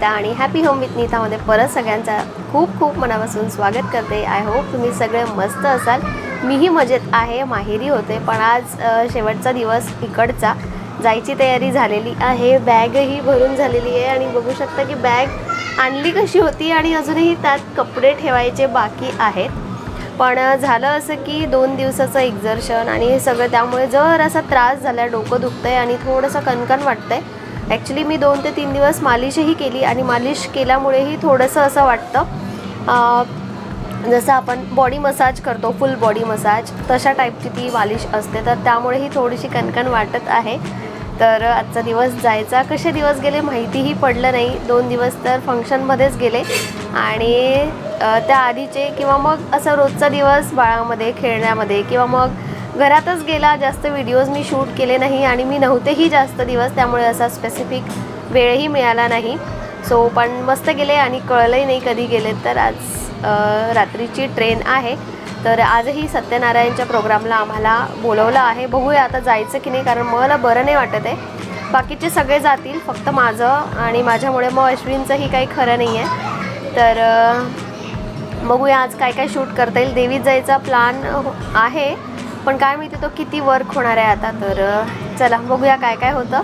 नीता आणि happy home with नीतामध्ये परत सगळ्यांचा खूप खूप मनापासून स्वागत करते. आय होप तुम्ही सगळे मस्त असाल. मीही मजेत आहे माहेरी होते पण आज शेवटचा दिवस इकडचा. जायची तयारी झालेली आहे बॅगही भरून झालेली आहे आणि बघू शकता की बॅग आणली कशी होती आणि अजूनही त्यात कपडे ठेवायचे बाकी आहेत. पण झालं असं की दोन दिवसाचं एक्झर्शन आणि हे सगळं त्यामुळे जर असा त्रास झाला डोकं दुखतं आहे आणि थोडंसं कणकण वाटतं आहे ॲक्च्युली मी दोन ते तीन दिवस मालिशही केली आणि मालिश केल्यामुळेही थोडंसं असं वाटतं. जसं आपण बॉडी मसाज करतो फुल बॉडी मसाज तशा टाईपची ती मालिश असते. तर त्यामुळेही थोडीशी कणकण वाटत आहे. तर आजचा दिवस जायचा. कसे दिवस गेले माहितीही पडलं नाही. दोन दिवस तर फंक्शनमध्येच गेले. आणि त्या आधीचे किंवा मग असं रोजचा दिवस बाळामध्ये खेळण्यामध्ये किंवा मग घरातच गेला जास्त व्हिडिओज मी शूट केले नाही आणि मी नव्हतेही जास्त दिवस त्यामुळे असा स्पेसिफिक वेळही मिळाला नाही. सो पण मस्त गेले आणि कळलंही नाही कधी गेले तर आज रात्रीची ट्रेन आहे. तर आजही सत्यनारायणच्या प्रोग्रामला आम्हाला बोलवलं आहे. बघूया आता जायचं की नाही कारण मला बरं नाही वाटत आहे. बाकीचे सगळे जातील फक्त माझं आणि माझ्यामुळे मग अश्विनचंही काही खरं नाही आहे. तर बघूया आज काय काय शूट करता येईल. देवीत जायचा प्लान हो, आहे. पण काय माहिती तो किती वर्क होणार आहे आता तर चला बघूया काय काय होतं.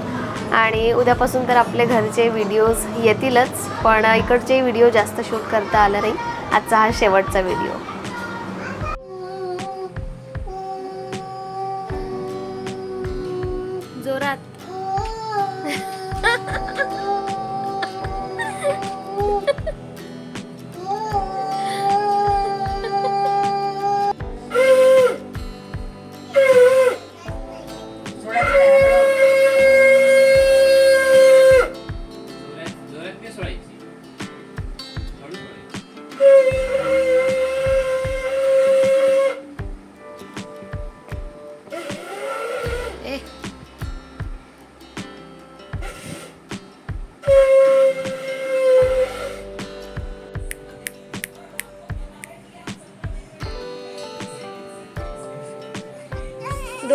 आणि उद्यापासून तर आपले घरचे व्हिडिओज येतीलच पण इकडचे व्हिडिओ जास्त शूट करता आलं नाही. आजचा हा शेवटचा व्हिडिओ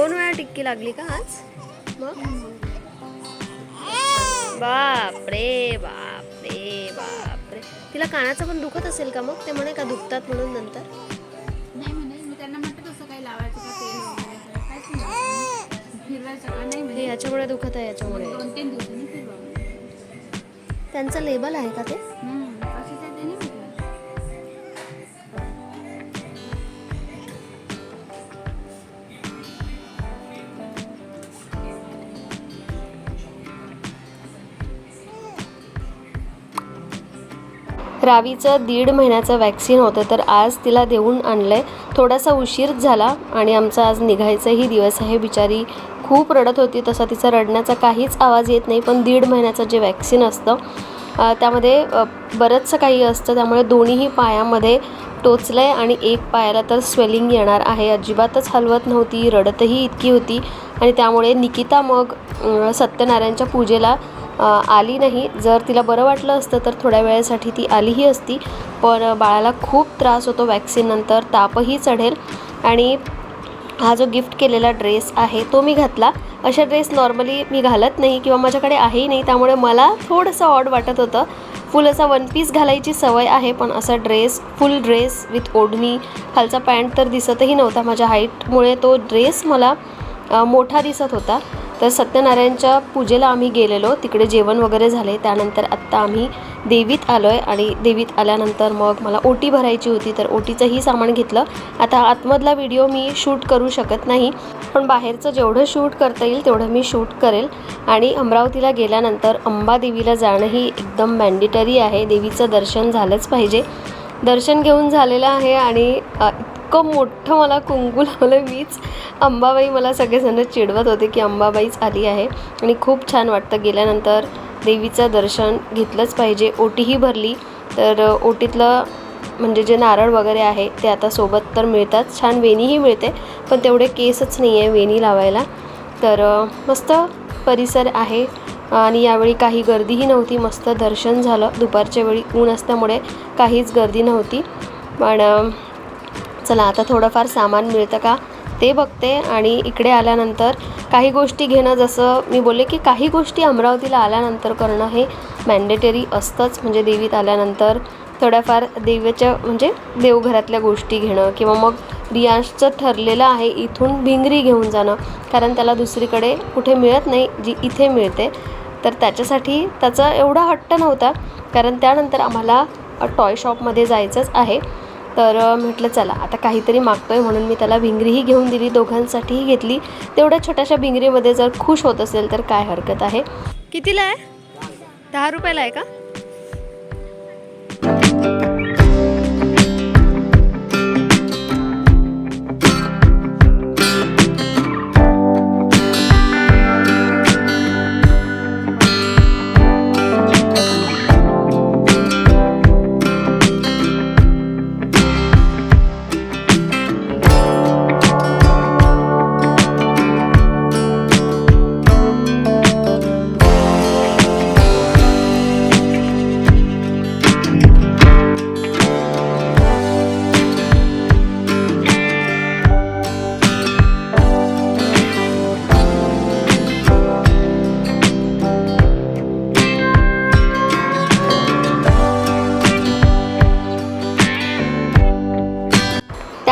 दोन वेळा टिक्की लागली का आज? मग? बाप रे बाप रे बाप रे तिला कानाचं पण दुखत असेल का मग? ते म्हणे का दुखतात म्हणून नंतर? नाही म्हणे मी त्यांना म्हटलं तसं काही लावायचं का तेल वगैरे असं काहीच नाही. फिरवायचं का? नाही हे म्हणे याच्यामुळे दुखत आहे याच्यामुळे. दोन तीन दिवसांनी फिरवा त्यांचं लेबल आहे का ते? रावीचं दीड महिन्याचं वॅक्सिन होतं तर आज तिला देऊन आणलं आहे थोडासा उशीर झाला आणि आमचा आज निघायचाही दिवस आहे. बिचारी खूप रडत होती तसा तिचा रडण्याचा काहीच आवाज येत नाही पण दीड महिन्याचं जे वॅक्सिन असतं त्यामध्ये बरंचसं काही असतं. त्यामुळे दोन्हीही पायामध्ये टोचलं आहे आणि एक पायाला तर स्वेलिंग येणार आहे. अजिबातच हलवत नव्हती रडतही इतकी होती. आणि त्यामुळे निकिता मग सत्यनारायणच्या पूजेला आली नाही. जर तिला बरं वाटलं असतं तर थोड्या वेळेसाठी ती आलीही असती. पण बाळाला खूप त्रास होतो वॅक्सिननंतर तापही चढेल. आणि हा जो गिफ्ट केलेला ड्रेस आहे तो मी घातला. अशा ड्रेस नॉर्मली मी घालत नाही किंवा माझ्याकडे आहेही नाही. त्यामुळे मला थोडंसं ऑड वाटत होतं. फुल असा वन पीस घालायची सवय आहे पण असा ड्रेस फुल ड्रेस विथ ओढणी खालचा पॅन्ट तर दिसतही नव्हता माझ्या हाईटमुळे तो ड्रेस मला मोठा दिसत होता. तर सत्यनारायणच्या पूजेला आम्ही गेलेलो. तिकडे जेवण वगैरे झाले. त्यानंतर आत्ता आम्ही देवीत आलो आहे आणि देवीत आल्यानंतर मग मला ओटी भरायची होती. तर ओटीचंही सामान घेतलं. आता आतमधला व्हिडिओ मी शूट करू शकत नाही. पण बाहेरचं जेवढं शूट करता येईल तेवढं मी शूट करेल. आणि अमरावतीला गेल्यानंतर अंबादेवीला जाणंही एकदम मॅन्डेटरी आहे. देवीचं दर्शन झालंच पाहिजे. दर्शन घेऊन झालेलं आहे आणि इतकं मोठं मला कुंकू लावलं मीच. अंबाबाई मला सगळेजण चिडवत होते की अंबाबाईच आली आहे. आणि खूप छान वाटतं. गेल्यानंतर देवीचं दर्शन घेतलंच पाहिजे. ओटीही भरली. तर ओटीतलं म्हणजे जे नारळ वगैरे आहे ते आता सोबत तर मिळतात. छान वेणीही मिळते. पण तेवढे केसच नाही आहे वेणी लावायला. तर मस्त परिसर आहे. आणि यावेळी काही गर्दीही नव्हती. मस्त दर्शन झालं. दुपारच्या वेळी ऊन असल्यामुळे काहीच गर्दी नव्हती. पण चला आता थोडंफार सामान मिळतं का? ते बघते आणि इकडे आल्यानंतर काही गोष्टी घेणं जसं मी बोलले की काही गोष्टी अमरावतीला आल्यानंतर करणं हे मॅन्डेटरी असतंच. म्हणजे देवीत आल्यानंतर थोड्याफार देवीच्या म्हणजे देवघरातल्या गोष्टी घेणं किंवा मग रियांशचं ठरलेलं आहे इथून भिंगरी घेऊन जाणं. कारण त्याला दुसरीकडे कुठे मिळत नाही जी इथे मिळते. तर त्याच्यासाठी त्याचा एवढा हट्ट नव्हता. कारण त्यानंतर आम्हाला टॉय शॉपमध्ये जायचंच आहे. तर म्हटलं चला आता काहीतरी मागतो आहे म्हणून मी त्याला भिंगरीही घेऊन दिली दोघांसाठीही घेतली. तेवढ्या छोट्याशा भिंगरीमध्ये जर खुश होत असेल तर काय हरकत आहे? कितीला आहे? दहा रुपयाला आहे का?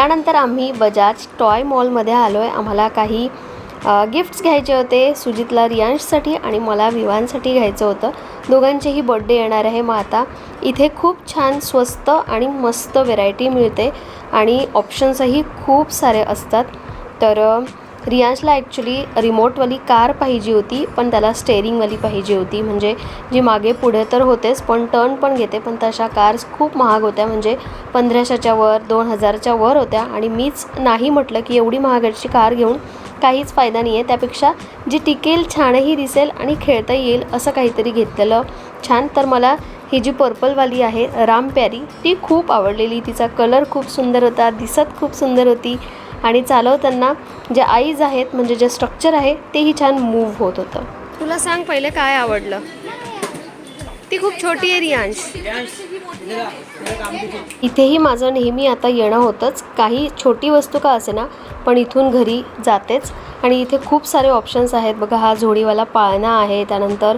त्यानंतर आम्ही बजाज टॉय मॉलमध्ये आलो आहे आम्हाला काही गिफ्ट्स घ्यायचे होते. सुजितला रियांशसाठी आणि मला विवांसाठी घ्यायचं होतं. दोघांचेही बड्डे येणार आहे. मग आता इथे खूप छान स्वस्त आणि मस्त व्हेरायटी मिळते. आणि ऑप्शन्सही खूप सारे असतात. तर रियांशला ॲक्च्युली रिमोटवाली कार पाहिजे होती पण त्याला स्टेअरिंगवाली पाहिजे होती. म्हणजे जी मागे पुढे तर होतेच पण टर्न पण घेते पण तशा कार्स खूप महाग होत्या. म्हणजे पंधराशेच्या वर दोन हजारच्या वर होत्या. आणि मीच नाही म्हटलं की एवढी महागाची कार घेऊन काहीच फायदा नाही आहे त्यापेक्षा जी टिकेल छानही दिसेल आणि खेळता येईल असं काहीतरी घेतलेलं छान. तर मला ही जी पर्पलवाली आहे राम प्यारी ती खूप आवडलेली. तिचा कलर खूप सुंदर होता दिसत खूप सुंदर होती. आणि चालवताना जे आईज आहेत म्हणजे जे स्ट्रक्चर आहे तेही छान मूव्ह होत होतं. तुला सांग पहिले काय आवडलं? ती खूप छोटी आहे रियांश. इथेही माझं नेहमी आता येणं होतंच. काही छोटी वस्तू का असे ना पण इथून घरी जातेच. आणि इथे खूप सारे ऑप्शन्स आहेत. बघा हा जोडीवाला पाळणा आहे त्यानंतर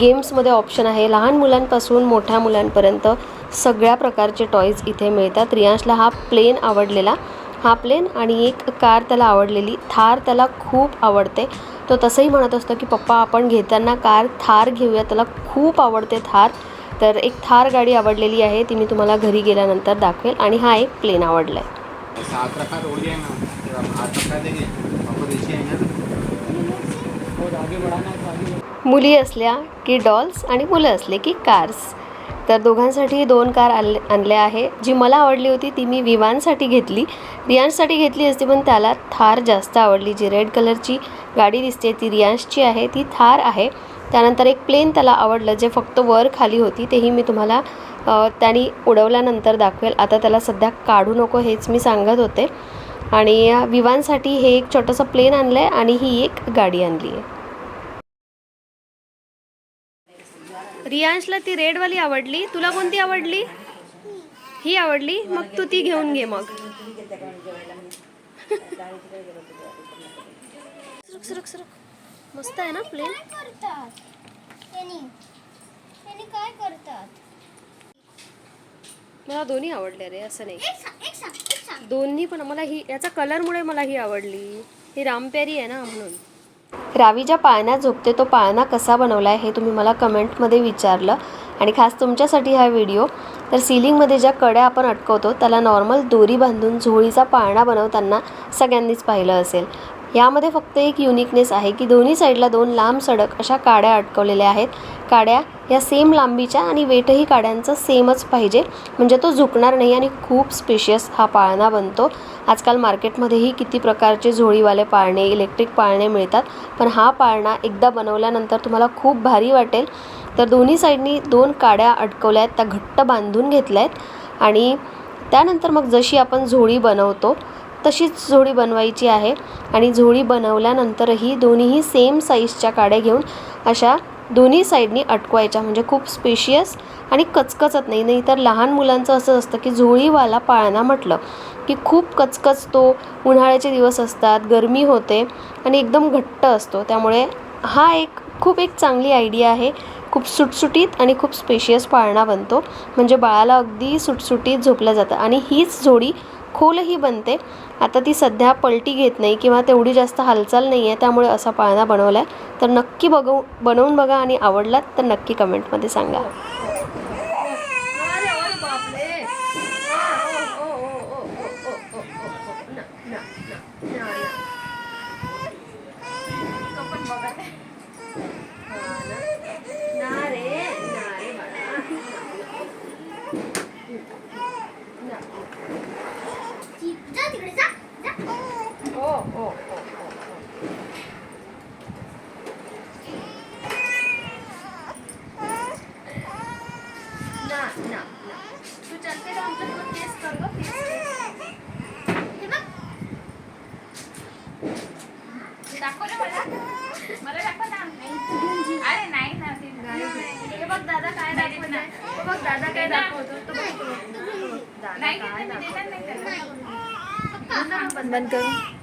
गेम्समध्ये ऑप्शन आहे. लहान मुलांपासून मोठ्या मुलांपर्यंत सगळ्या प्रकारचे टॉईज इथे मिळतात. रियांशला हा प्लेन आवडलेला. हा प्लेन आणि एक कार त्याला आवडलेली. थार त्याला खूप आवडते. तो तसंही म्हणत असतो की पप्पा आपण घेताना कार थार घेऊया. त्याला खूप आवडते थार. तर एक थार गाडी आवडलेली आहे. ती मी तुम्हाला घरी गेल्यानंतर दाखवेल. आणि हा एक प्लेन आवडला आहे सात रखा तो है मुली असल्या की डॉल्स आणि मुलं असले की कार्स. तर दोघांसाठी दोन कार आण आणल्या आहे. जी मला आवडली होती ती मी विवानसाठी घेतली. रियांशसाठी घेतली असती पण त्याला थार जास्त आवडली. जी रेड कलरची गाडी दिसते ती रियांशची आहे. ती थार आहे. त्यानंतर एक प्लेन त्याला आवडलं जे फक्त वर खाली होती. तेही मी तुम्हाला अ, त्यांनी उडवल्यानंतर दाखवेल. आता त्याला सध्या काढू नको हेच मी सांगत होते. आणि विवानसाठी हे एक छोटंसं प्लेन आणलं आहे आणि ही एक गाडी आणली आहे. रियांशला ती रेडवाली आवडली. तुला कोणती आवडली? ही आवडली. मग तू ती घेऊन घे मग. सुरुक सुरुक सुरुक. मस्त आहे ना प्लेन? काय करतात? मला दोन्ही आवडले रे असं नाही. दोन्ही पण मला ही याचा कलरमुळे मला ही आवडली. ही रामप्यारी आहे ना म्हणून. रावी ज्या पाळण्यात झोपते तो पाळणा कसा बनवला आहे हे तुम्ही मला कमेंटमध्ये विचारलं. आणि खास तुमच्यासाठी हा व्हिडिओ तर सिलिंगमध्ये ज्या कड्या आपण अटकवतो त्याला नॉर्मल दोरी बांधून झोळीचा पाळणा बनवताना सगळ्यांनीच पाहिलं असेल. यामध्ये फक्त एक युनिकनेस आहे की दोन्ही साईडला दोन लांब सडक अशा काड्या अडकवलेल्या आहेत. काड्या या सेम लांबीच्या आणि वेटही काड्यांचं सेमच पाहिजे. म्हणजे तो झुकणार नाही आणि खूप स्पेशियस हा पाळणा बनतो. आजकाल मार्केटमध्येही किती प्रकारचे झोळीवाले पाळणे इलेक्ट्रिक पाळणे मिळतात. पण हा पाळणा एकदा बनवल्यानंतर तुम्हाला खूप भारी वाटेल. तर दोन्ही साईडनी दोन काड्या अडकवल्या आहेत त्या घट्ट बांधून घेतल्या आहेत. आणि त्यानंतर मग जशी आपण झोळी बनवतो तशीच झोळी बनवायची आहे. आणि झोळी बनवल्यानंतरही दोन्हीही सेम साईजच्या काड्या घेऊन अशा दोन्ही साईडनी अटकवायच्या. म्हणजे खूप स्पेशियस आणि कचकचत नाही. नाही तर लहान मुलांचं असं असतं की झोळीवाला पाळणा म्हटलं की खूप कचकचतो उन्हाळ्याचे दिवस असतात गरमी होते आणि एकदम घट्ट असतो. त्यामुळे हा एक खूप एक चांगली आयडिया आहे. खूप सुटसुटीत आणि खूप स्पेशियस पाळणा बनतो. म्हणजे बाळाला अगदी सुटसुटीत झोपलं जातं. आणि हीच जोडी खोलही बनते. आता ती सध्या पलटी घेत नाही किंवा तेवढी जास्त हालचाल नाही आहे त्यामुळे असा पाळणा बनवला आहे तर नक्की बघू बनवून बघा आणि आवडलात तर नक्की कमेंटमध्ये सांगा जा तिकडे जा जा हे बघ दाखव ना मला मला दाखव ना अरे नाही ना ते बघ दादा काय दाखवत बघ दादा काय दाखवतो तो बघ नाही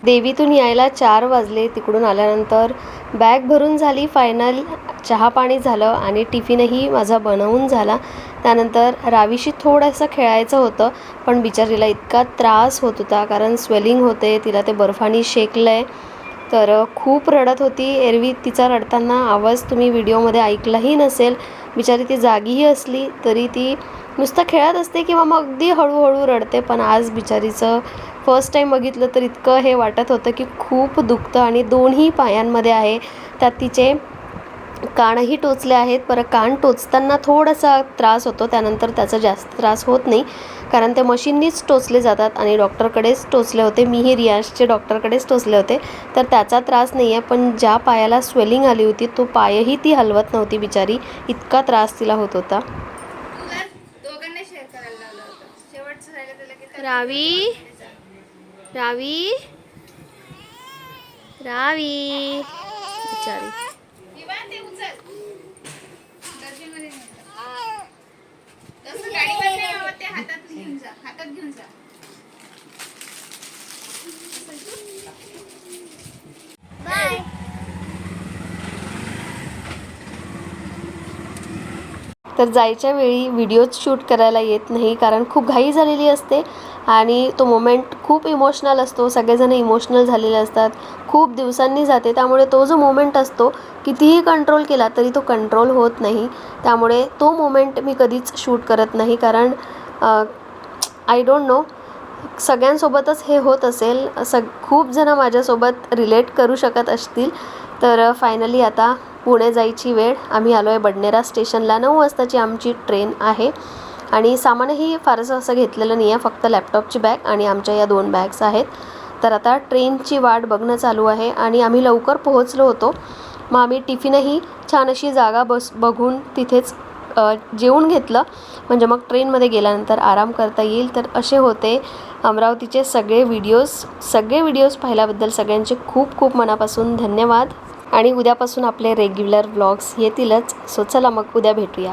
देवीतून यायला चार वाजले. तिकडून आल्यानंतर बॅग भरून झाली फायनल चहा पाणी झालं आणि टिफिनही माझा बनवून झाला. त्यानंतर रावीशी थोडंसं खेळायचं होतं पण बिचारीला इतका त्रास होत होता कारण स्वेलिंग होते तिला ते बर्फानी शेकलं आहे तर खूप रडत होती. एरवी तिचा रडताना आवाज तुम्ही व्हिडिओमध्ये ऐकलाही नसेल. बिचारी ती जागीही असली तरी ती नुसतं खेळत असते किंवा मग अगदी हळूहळू रडते. पण आज बिचारीचं फर्स्ट टाईम बघितलं तर इतकं हे वाटत होतं की खूप दुखतं आणि दोन्ही पायांमध्ये आहे. त्यात तिचे कानही टोचले आहेत. पर कान टोचताना थोडासा त्रास होतो. त्यानंतर त्याचा जास्त त्रास होत नाही. कारण ते मशीननीच टोचले जातात आणि डॉक्टरकडेच टोचले होते. मीही रियाजचे डॉक्टरकडेच टोचले होते. तर त्याचा त्रास नाही आहे. पण ज्या पायाला स्वेलिंग आली होती तो पायही ती हलवत नव्हती बिचारी. इतका त्रास तिला होत होता. रावी? रावी? रावी? बिचारी विमान ते उचल डस्टबिनमध्ये नाही. तसं गाडीमध्ये नाही बाबा, ते हातात घेऊन जा हातात घेऊन जा बाय तर जायच्या वेळी व्हिडिओज शूट करायला येत नाही कारण खूप घाई झालेली असते आणि तो मोमेंट खूप इमोशनल असतो. सगळेजण इमोशनल झालेले असतात. खूप दिवसांनी जाते. त्यामुळे तो जो मोमेंट असतो कितीही कंट्रोल केला तरी तो कंट्रोल होत नाही. त्यामुळे तो मोमेंट मी कधीच शूट करत नाही कारण आय डोंट नो सगळ्यांसोबतच हे होत असेल. सग खूप जणं माझ्यासोबत रिलेट करू शकत असतील. तर फायनली आता पुणे जायची वेळ. आम्ही आलो आहे बडनेरा स्टेशनला. नऊ वाजताची आमची ट्रेन आहे. आणि सामानही फारसं असं घेतलेलं नाही आहे फक्त लॅपटॉपची बॅग आणि आमच्या या दोन बॅग्स आहेत. तर आता ट्रेनची वाट बघणं चालू आहे आणि आम्ही लवकर पोहोचलो होतो. मग आम्ही टिफिनही छान अशी जागा बस बघून तिथेच जेवून घेतलं. म्हणजे मग ट्रेनमध्ये गेल्यानंतर आराम करता येईल. तर असे होते अमरावतीचे सगळे व्हिडिओज सगळे व्हिडिओज पाहिल्याबद्दल सगळ्यांचे खूप खूप मनापासून धन्यवाद. आणि उद्यापासून आपले रेग्युलर व्लॉग्स येतीलच. सो चला मग उद्या भेटूया.